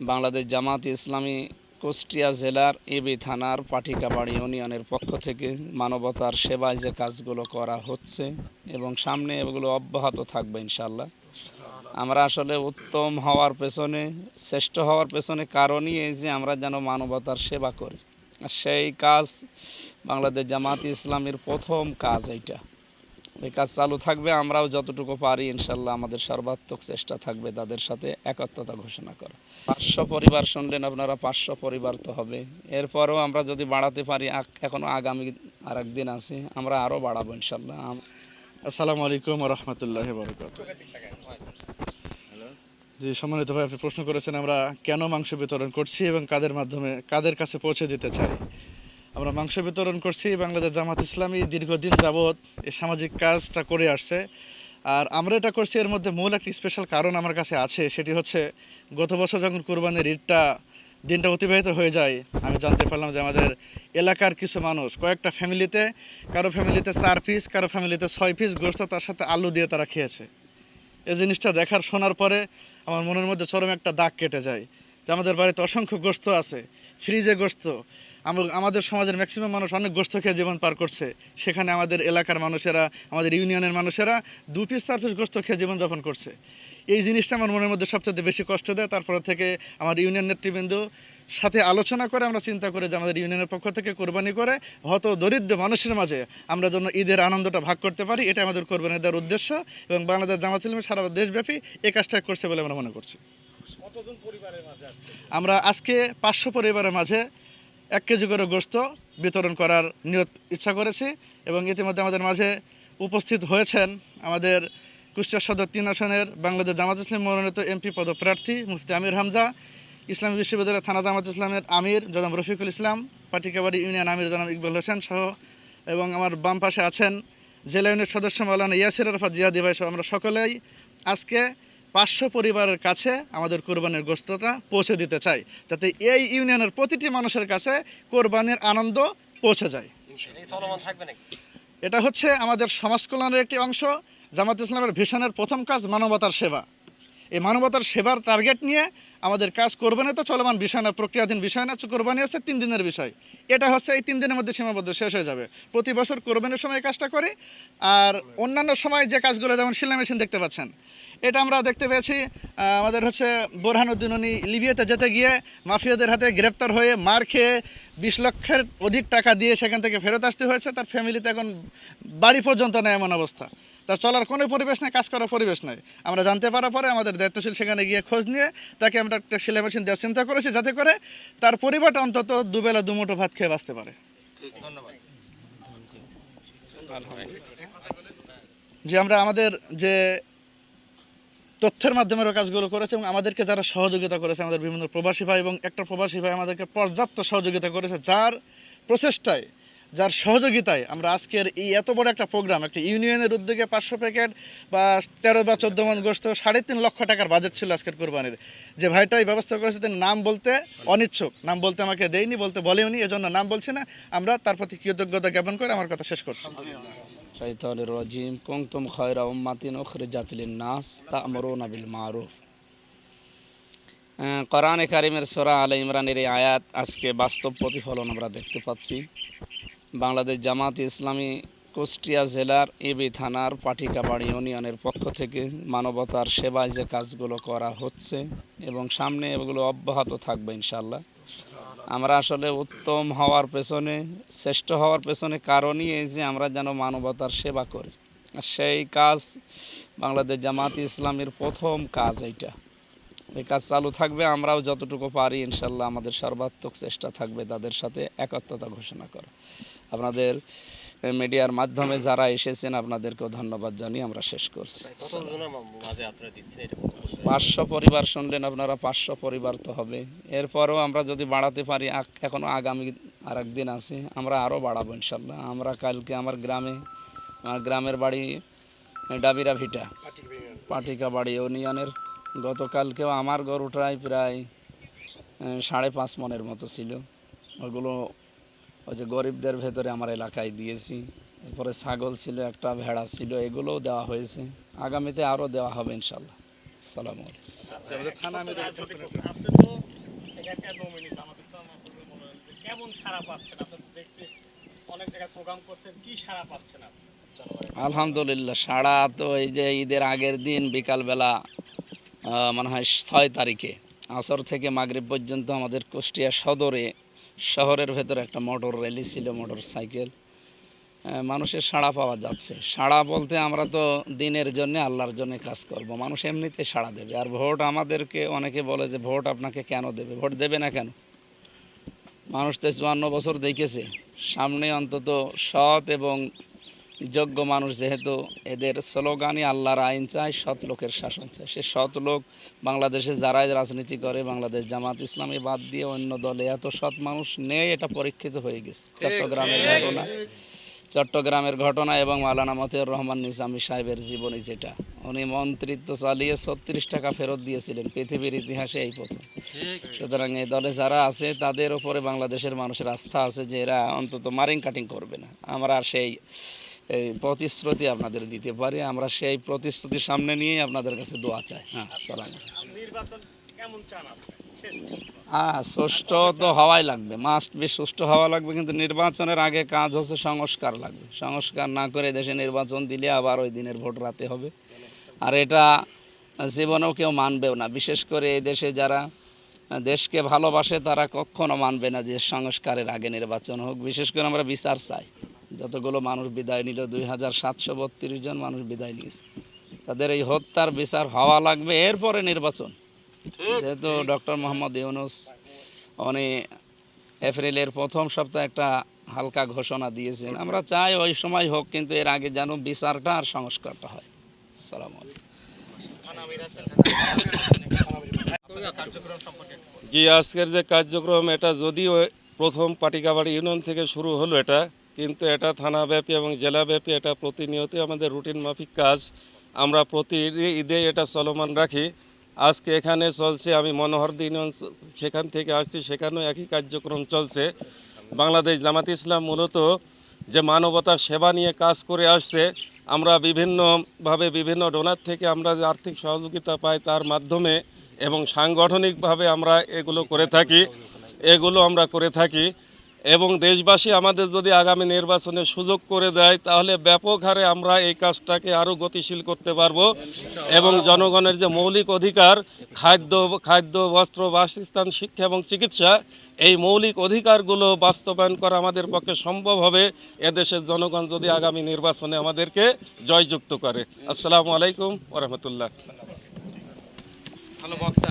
বাংলাদেশ জামাত ইসলামী কুষ্টিয়া জেলার এবি থানার পাটিকাবাড়ি ইউনিয়নের পক্ষ থেকে মানবতার সেবায় যে কাজগুলো করা হচ্ছে এবং সামনে এগুলো অব্যাহত থাকবে ইনশাল্লাহ আমরা আসলে উত্তম হওয়ার পেছনে, শ্রেষ্ঠ হওয়ার পেছনে কারণই এই যে আমরা যেন মানবতার সেবা করি। আর সেই কাজ বাংলাদেশ জামাত ইসলামের প্রথম কাজ এইটা। এই কাজ চালু থাকবে, আমরাও যতটুকু পারি, ইনশাল্লাহ আমাদের সর্বাত্মক চেষ্টা থাকবে তাদের সাথে একত্রতা ঘোষণা করা। পাঁচশো পরিবার শুনলেন আপনারা, পাঁচশো পরিবার তো হবে। এরপরও আমরা যদি বাড়াতে পারি এখনও আগামী আর একদিন আছে, আমরা আরও বাড়াবো ইনশাল্লাহ। আসসালামু আলাইকুম রহমতুল্লাহ জি, সম্মানিত ভাই, আপনি প্রশ্ন করেছেন আমরা কেন মাংস বিতরণ করছি এবং কাদের মাধ্যমে, কাদের কাছে পৌঁছে দিতে চাই? আমরা মাংস বিতরণ করছি। বাংলাদেশ জামাত ইসলামী দীর্ঘদিন যাবৎ এই সামাজিক কাজটা করে আসছে। আর আমরা এটা করছি, এর মধ্যে মূল একটি স্পেশাল কারণ আমার কাছে আছে, সেটি হচ্ছে গত বছর যখন কোরবানির ঈদটা, দিনটা অতিবাহিত হয়ে যায়, আমি জানতে পারলাম যে আমাদের এলাকার কিছু মানুষ, কয়েকটা ফ্যামিলিতে কারও ফ্যামিলিতে চার পিস কারও ফ্যামিলিতে ছয় পিস গোস্ত তার সাথে আলু দিয়ে তারা খেয়েছে। এই জিনিসটা দেখার, শোনার পরে আমার মনের মধ্যে চরম একটা দাগ কেটে যায় যে আমাদের বাড়িতে অসংখ্য গোস্ত আছে ফ্রিজে গোস্ত আমাদের সমাজের ম্যাক্সিমাম মানুষ অনেক গোস্ত খেয়ে জীবন পার করছে। সেখানে আমাদের এলাকার মানুষেরা আমাদের ইউনিয়নের মানুষেরা দু পিস চার পিস গোস্ত খেয়ে জীবনযাপন করছে। এই জিনিসটা আমার মনের মধ্যে সবচেয়ে বেশি কষ্ট দেয়। তারপরে থেকে আমার ইউনিয়ন নেতৃবৃন্দ সাথে আলোচনা করে আমরা চিন্তা করে যে আমাদের ইউনিয়নের পক্ষ থেকে কোরবানি করে হত দরিদ্র মানুষের মাঝে আমরা যেন ঈদের আনন্দটা ভাগ করতে পারি এটা আমাদের কোরবানি দেওয়ার উদ্দেশ্য এবং বাংলাদেশ জামাত ইসলামী সারা দেশব্যাপী এই কাজটা করছে বলে আমরা মনে করছি। আমরা আজকে পাঁচশো পরিবারের মাঝে এক কেজি করে গোস্ত বিতরণ করার নিয়ত ইচ্ছা করেছি এবং ইতিমধ্যে আমাদের মাঝে উপস্থিত হয়েছেন আমাদের কুষ্টিয়া সদর তিন আসনের বাংলাদেশ জামাত ইসলাম মনোনীত এমপি পদপ্রার্থী মুফতি আমির হামজা, ইসলামী বিশ্ববিদ্যালয়ের থানা জামাত ইসলামের আমির জনাব রফিকুল ইসলাম, পাটিকাবাড়ি ইউনিয়ন আমির জনাব ইকবাল হোসেন সহ এবং আমার বাম পাশে আছেন জেলা ইউনিয়ন সদস্য মাওলানা ইয়াসির আরফাত জিয়াদি ভাই সহ আমরা সকলেই। আজকে পাঁচশো পরিবারের কাছে আমাদের কোরবানির গোস্তটা পৌঁছে দিতে চাই যাতে এই ইউনিয়নের প্রতিটি মানুষের কাছে কোরবানির আনন্দ পৌঁছে যায়। এটা হচ্ছে আমাদের সমাজ কল্যাণের একটি অংশ জামাত ইসলামের ভিশনের প্রথম কাজ মানবতার সেবা। এই মানবতার সেবার টার্গেট নিয়ে আমাদের কাজ কোরবানি তো চলমান বিষয় না প্রক্রিয়াধীন বিষয় না কোরবানি হচ্ছে তিন দিনের বিষয়। এটা হচ্ছে এই তিন দিনের মধ্যে সীমাবদ্ধ শেষ হয়ে যাবে। প্রতি বছর কোরবানির সময় কাজটা করি আর অন্যান্য সময় যে কাজগুলো যেমন শিলা মেশিন দেখতে পাচ্ছেন এটা আমরা দেখতে পেয়েছি আমাদের হচ্ছে বোরহানুদ্দিন উনি লিবিয়াতে যেতে গিয়ে মাফিয়াদের হাতে গ্রেপ্তার হয়ে মার খেয়ে বিশ লক্ষের অধিক টাকা দিয়ে সেখান থেকে ফেরত আসতে হয়েছে। তার ফ্যামিলিতে এখন বাড়ি পর্যন্ত নেয় এমন অবস্থা। তার চলার কোনো পরিবেশ নেই কাজ করার পরিবেশ নেই। আমরা জানতে পারার পরে আমাদের দায়িত্বশীল সেখানে গিয়ে খোঁজ নিয়ে তাকে আমরা একটা সেলাই মেশিন দেওয়ার চিন্তা করেছি যাতে করে তার পরিবারটা অন্তত দুবেলা দুমুঠো ভাত খেয়ে বাঁচতে পারে। ধন্যবাদ। যে আমরা আমাদের যে তথ্যের মাধ্যমে ওরা কাজগুলো করেছে এবং আমাদেরকে যারা সহযোগিতা করেছে, আমাদের বিভিন্ন প্রবাসী ভাই এবং একটা প্রবাসী ভাই আমাদেরকে পর্যাপ্ত সহযোগিতা করেছে, যার প্রচেষ্টায়, যার সহযোগিতায় আমরা আজকের এই এত বড় একটা প্রোগ্রাম, একটা ইউনিয়নের উদ্যোগে পাঁচশো প্যাকেট বা তেরো বা চোদ্দ মন গোস্ত সাড়ে তিন লক্ষ টাকার বাজেট ছিল আজকের কোরবানির। যে ভাইটা এই ব্যবস্থা করেছে, তিনি নাম বলতে অনিচ্ছুক, নাম বলতে আমাকে দেয়নি, বলতে বলেওনি, এজন্য নাম বলছি না। আমরা তার প্রতি কৃতজ্ঞতা জ্ঞাপন করে আমার কথা শেষ করছি। الشيطان الرجيم كنتم خير أمة أخرجت للناس تأمرون بالمعروف আহ, কোরআনে কারিমের সোরা আলে ইমরানের এই আয়াত আজকে বাস্তব প্রতিফলন আমরা দেখতে পাচ্ছি বাংলাদেশ জামাত ইসলামী কুষ্টিয়া জেলার এবি থানার পাটিকাবাড়ি ইউনিয়নের পক্ষ থেকে মানবতার সেবায় যে কাজগুলো করা হচ্ছে এবং সামনে এগুলো অব্যাহত থাকবে ইনশাল্লাহ আমরা আসলে উত্তম হওয়ার পেছনে, শ্রেষ্ঠ হওয়ার পেছনে কারণই এই যে আমরা যেন মানবতার সেবা করি। আর সেই কাজ বাংলাদেশ জামাত ইসলামের প্রথম কাজ এইটা। এই কাজ চালু থাকবে, আমরাও যতটুকু পারি ইনশাল্লাহ আমাদের সর্বাত্মক চেষ্টা থাকবে তাদের সাথে একত্রতা ঘোষণা করা। আপনাদের মিডিয়ার মাধ্যমে যারা এসেছেন, আপনাদেরকেও ধন্যবাদ জানিয়ে আমরা শেষ করছি। পাঁচশো পরিবার শুনলেন, আপনারা পাঁচশো পরিবার তো হবে। এরপরও আমরা যদি বাড়াতে পারি আক- এখনও আগামী আর একদিন আছে, আমরা আরও বাড়াবো ইনশাল্লাহ। আমরা কালকে আমার গ্রামে, আমার গ্রামের বাড়ি, ডাবিরা ভিটা, পাটিকা বাড়ি, ইউনিয়নের। গতকালকেও আমার গরুটাই প্রায় সাড়ে পাঁচ মনের মতো ছিল। ওগুলো ওই যে গরিবদের ভেতরে আমার এলাকায় দিয়েছি। এরপরে ছাগল ছিল একটা ভেড়া ছিল এগুলোও দেওয়া হয়েছে। আগামীতে আরও দেওয়া হবে ইনশাল্লাহ। সালাম আলাইকুম। আমাদের থানা আমির হ্যাপিয়ার নৌমিনি জামাত ইসলাম আপনাদের যে কেমন সারা পাচ্ছেন? আপনার দেখছি অনেক জায়গায় প্রোগ্রাম করছেন কি সারা পাচ্ছেন আপনি? জনগণের আলহামদুলিল্লাহ সাড়া তো এই যে ঈদের আগের দিন বিকালবেলা মনে হয় ছয় তারিখে আসর থেকে মাগরিব পর্যন্ত আমাদের কুষ্টিয়া সদরে শহরের ভেতরে একটা মোটর র্যালি ছিল, মোটর সাইকেল। মানুষের সাড়া পাওয়া যাচ্ছে। সাড়া বলতে আমরা তো দিনের জন্য আল্লাহর জন্য কাজ করব। মানুষ এমনিতে সাড়া দেবে। আর ভোট আমাদেরকে অনেকে বলে যে ভোট আপনাকে কেন দেবে? ভোট দেবে না কেন? মানুষ তো চুয়ান্ন বছর দেখেছে। সামনে অন্তত সৎ এবং যোগ্য মানুষ যেহেতু এদের স্লোগানই আল্লাহর আইন চায় সৎ লোকের শাসন চায়। সে সৎ লোক বাংলাদেশে যারাই রাজনীতি করে বাংলাদেশ জামাত ইসলামী বাদ দিয়ে অন্য দলে এত সৎ মানুষ নেই এটা পরীক্ষিত হয়ে গেছে। চট্টগ্রামের ঘটনা। চট্টগ্রামের ঘটনা এবং মালানা মতিউর রহমান নিজামী সাহেবের জীবনী যেটা। উনি মন্ত্রিত্ব চালিয়ে ছত্রিশ টাকা ফেরত দিয়েছিলেন পৃথিবীর ইতিহাসে এই প্রথম। সুতরাং এই দলে যারা আছে তাদের উপরে বাংলাদেশের মানুষের আস্থা আছে যে এরা অন্তত মারিং কাটিং করবে না। আমরা সেই এই প্রতিশ্রুতি আপনাদের দিতে পারি। আমরা সেই প্রতিশ্রুতি সামনে নিয়েই আপনাদের কাছে দোয়া চাই। হ্যাঁ সালাম। হ্যাঁ সুষ্ঠু তো হওয়াই লাগবে। মাস্ট বি সুষ্ঠু হওয়া লাগবে কিন্তু নির্বাচনের আগে কাজ হচ্ছে সংস্কার লাগবে। সংস্কার না করে দেশে নির্বাচন দিলে আবার ওই দিনের ভোট রাতে হবে। আর এটা জীবনেও কেউ মানবেও না। বিশেষ করে এই দেশে যারা দেশকে ভালোবাসে তারা কখনো মানবে না যে সংস্কারের আগে নির্বাচন হোক। বিশেষ করে আমরা বিচার চাই। যতগুলো মানুষ বিদায় নিল, দুই হাজার সাতশো বত্রিশ জন মানুষ বিদায় নিয়েছে। তাদের এই হত্যার বিচার হওয়া লাগবে এরপরে নির্বাচন। যেহেতু ডক্টর মোহাম্মদ ইউনুস, উনি এপ্রিলের প্রথম সপ্তাহে একটা হালকা ঘোষণা দিয়েছেন। আমরা চাই ওই সময় হোক, কিন্তু এর আগে যেন বিচারটা আর সংস্কারটা হয়। সালাম জি, আজকের যে কার্যক্রম, এটা যদিও প্রথম পাটিকাবাড়ি ইউনিয়ন থেকে শুরু হলো এটা কিন্তু এটা থানাব্যাপী এবং জেলাব্যাপী এটা প্রতিনিয়ত আমাদের রুটিন মাফিক কাজ। আমরা প্রতি ঈদে এটা চলমান রাখি। আজকে এখানে চলছে, আমি মনোহরদি ইউনিয়ন সেখান থেকে আসছি, সেখানেও একই কার্যক্রম চলছে। বাংলাদেশ জামাত ইসলাম মূলত যে মানবতার সেবা নিয়ে কাজ করে আসছে, আমরা বিভিন্নভাবে বিভিন্ন ডোনার থেকে আমরা যে আর্থিক সহযোগিতা পাই তার মাধ্যমে এবং সাংগঠনিকভাবে আমরা এগুলো করে থাকি। এগুলো আমরা করে থাকি। এবং দেশবাসী আমাদের যদি আগামী নির্বাচনে সুযোগ করে দেয়, তাহলে ব্যাপক হারে আমরা এই কাজটাকে আরও গতিশীল করতে পারব। এবং জনগণের যে মৌলিক অধিকার, খাদ্য খাদ্য, বস্ত্র, বাসস্থান, শিক্ষা এবং চিকিৎসা, এই মৌলিক অধিকারগুলো বাস্তবায়ন করা আমাদের পক্ষে সম্ভব হবে। এদেশের জনগণ যদি আগামী নির্বাচনে আমাদেরকে জয়যুক্ত করে। আসসালামু আলাইকুম ওরহমতুল্লাহ বক্তা।